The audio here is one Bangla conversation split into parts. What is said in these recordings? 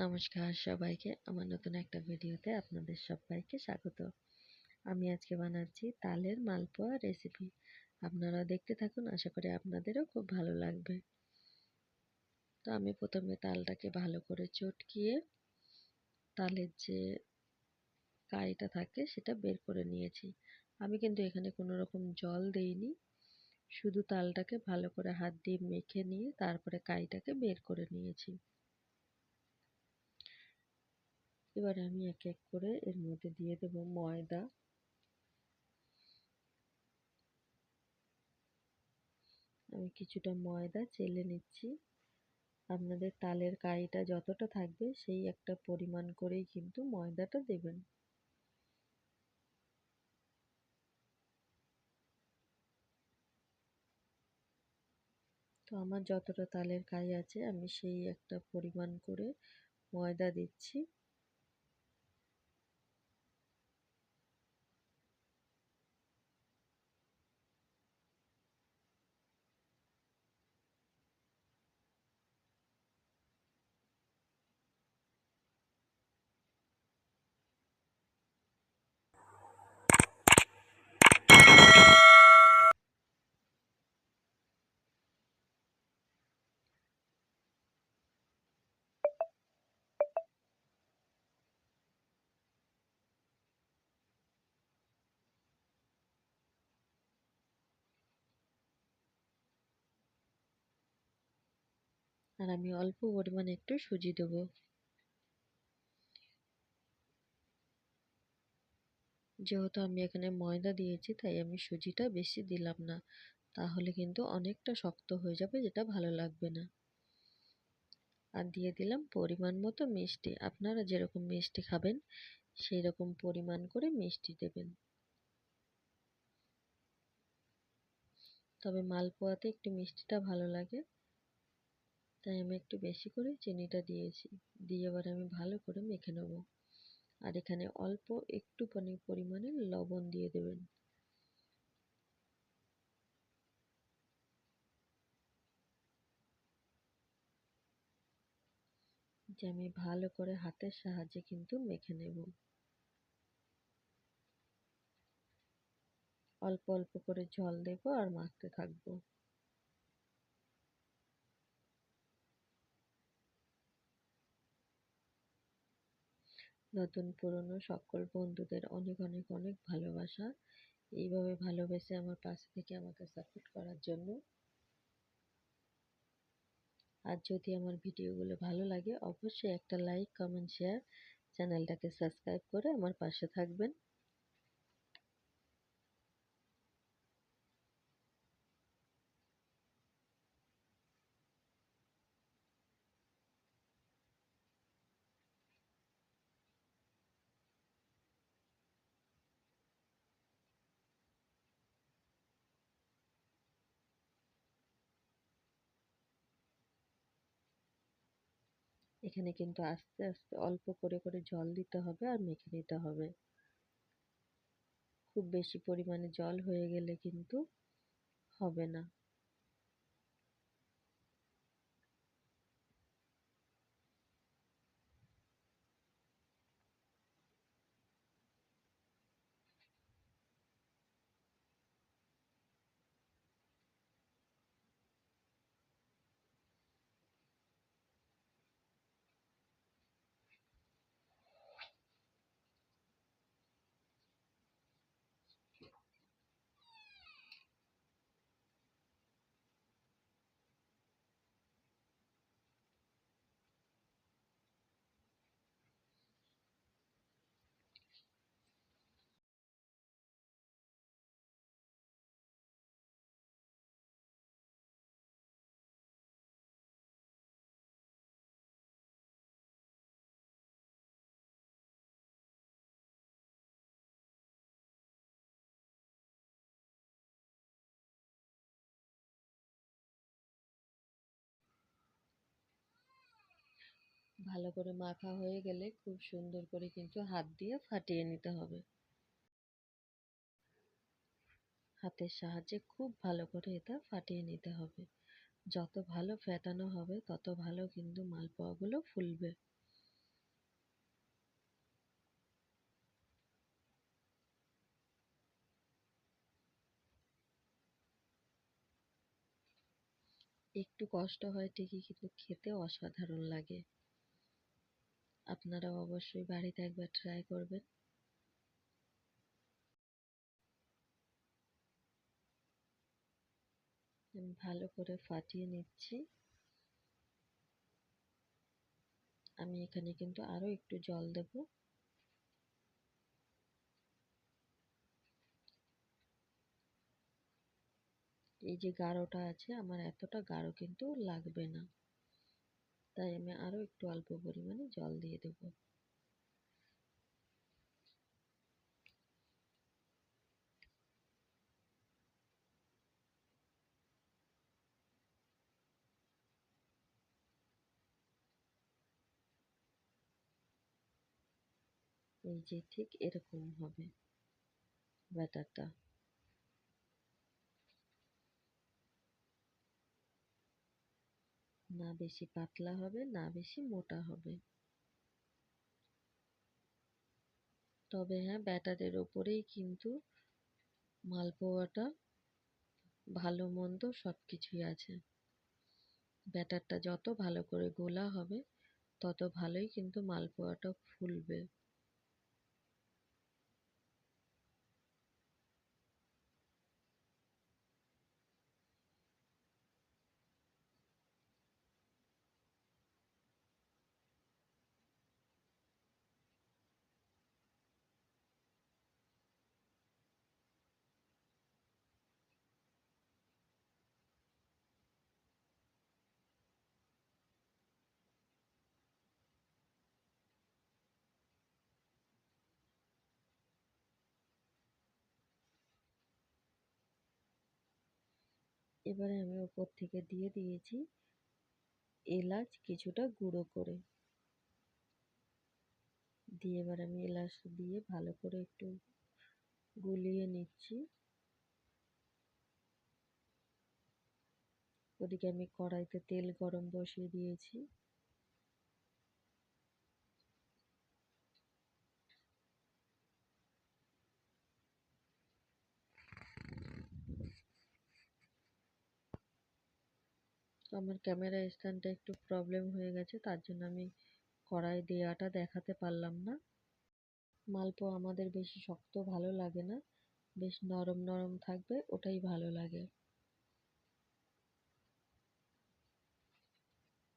নমস্কার সবাইকে আমার নতুন একটা ভিডিওতে আপনাদের সবাইকে স্বাগত। আমি আজকে বানাচ্ছি তালের মালপোয়া রেসিপি আপনারা দেখতে থাকুন, আশা করি আপনাদেরও খুব ভালো লাগবে। তো আমি প্রথমে তালটাকে ভালো করে চটকিয়ে তালের যে কাইটা থাকে সেটা বের করে নিয়েছি। আমি কিন্তু এখানে কোনো রকম জল দেইনি, শুধু তালটাকে ভালো করে হাত দিয়ে মেখে নিয়ে তারপরে কাইটাকে বের করে নিয়েছি। এবার আমি এক এক করে এর মধ্যে দিয়ে দেব ময়দা। আমি কিছুটা ময়দা চেলে নিচ্ছি। আপনাদের তালের কাইটা যতটা থাকবে সেই একটা পরিমাণ করেই কিন্তু ময়দাটা দেবেন। তো আমার যতটা তালের কাই আছে আমি সেই একটা পরিমাণ করে ময়দা দিচ্ছি। আর আমি অল্প পরিমাণে একটু সুজি দেবো। যেহেতু আমি এখানে ময়দা দিয়েছি, তাই আমি সুজিটা বেশি দিলাম না। তাহলে কিন্তু অনেকটা শক্ত হয়ে যাবে, যেটা ভালো লাগবে না। আর দিয়ে দিলাম পরিমাণ মতো মিষ্টি। আপনারা যেরকম মিষ্টি খাবেন সেই রকম পরিমাণ করে মিষ্টি দেবেন। তবে মালপোয়াতে একটু মিষ্টিটা ভালো লাগে। তাই আমি একটু বেশি করে চিনিটা দিয়েছি। দিয়ে এবার আমি ভালো করে মেখে নেব। আর এখানে অল্প একটুখানি পরিমাণে লবণ দিয়ে দেবেন। যে আমি ভালো করে হাতের সাহায্যে কিন্তু মেখে নেব। অল্প অল্প করে জল দেব আর মাখতে থাকব। নতুন, পুরনো সকল বন্ধুদের অনেক অনেক অনেক ভালোবাসা। এইভাবে ভালোবেসে আমার পাশে থেকে আমাকে সাপোর্ট করার জন্য। আর যদি আমার ভিডিওগুলো ভালো লাগে, অবশ্যই একটা লাইক কমেন্ট শেয়ার চ্যানেলটাকে সাবস্ক্রাইব করে আমার পাশে থাকবেন। এখানে কিন্তু আস্তে আস্তে অল্প করে করে জল দিতে হবে আর মেখে নিতে হবে। খুব বেশি পরিমাণে জল হয়ে গেলে কিন্তু হবে না। ভালো করে মাখা হয়ে গেলে খুব সুন্দর করে কিন্তু হাত দিয়ে ফাটিয়ে নিতে হবে। হাতের সাহায্যে খুব ভালো করে এটা ফাটিয়ে নিতে হবে। যত ভালো ফেটানো হবে, তত ভালো কিন্তু মালপোয়াগুলো ফুলবে। একটু কষ্ট হয় ঠিকই, কিন্তু খেতে অসাধারণ লাগে। আপনারা অবশ্যই বাড়িতে একবার ট্রাই করবেন। ভালো করে ফাটিয়ে নিচ্ছি। আমি এখানে কিন্তু আরও একটু জল দেব। এই যে গাঢ়টা আছে, আমার এতটা গাঢ় কিন্তু লাগবে না। তাই আমি আরও একটু অল্প পরিমাণে জল দিয়ে দেব। এই যে ঠিক এরকম হবে ব্যাটারটা। না বেশি পাতলা হবে, না বেশি মোটা হবে। তবে হ্যাঁ ব্যাটারের ওপরেই কিন্তু মালপোয়াটা ভালো মন্দ সব কিছুই আছে। ব্যাটারটা যত ভালো করে গোলা হবে, তত ভালোই কিন্তু মালপোয়াটা ফুলবে। এবারে আমি ওপর থেকে দিয়ে দিয়েছি এলাচ কিছুটা গুঁড়ো করে। দিয়ে এবার আমি এলাচ দিয়ে ভালো করে একটু গুলিয়ে নিচ্ছি। ওদিকে আমি কড়াইতে তেল গরম বসিয়ে দিয়েছি। আমার ক্যামেরা স্ট্যান্ডটা একটু প্রবলেম হয়ে গেছে, তার জন্য আমি কড়াই দেওয়াটা দেখাতে পারলাম না। মালপোয়া আমাদের বেশি শক্ত ভালো লাগে না, বেশ নরম নরম থাকবে, ওটাই ভালো লাগে।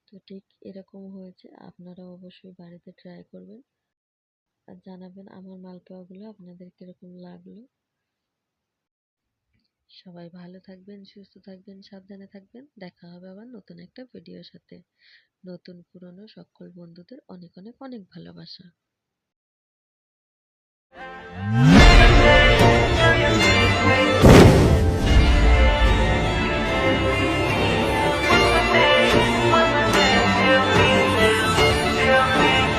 তো ঠিক এরকম হয়েছে আপনারা অবশ্যই বাড়িতে ট্রাই করবেন। আর জানাবেন আমার মালপোয়াগুলো আপনাদের কীরকম লাগল। সবাই ভালো থাকবেন, সুস্থ থাকবেন, সাবধানে থাকবেন। দেখা হবে আবার নতুন একটা ভিডিওর সাথে। নতুন পুরনো সকল বন্ধুদের অনেক অনেক অনেক ভালোবাসা।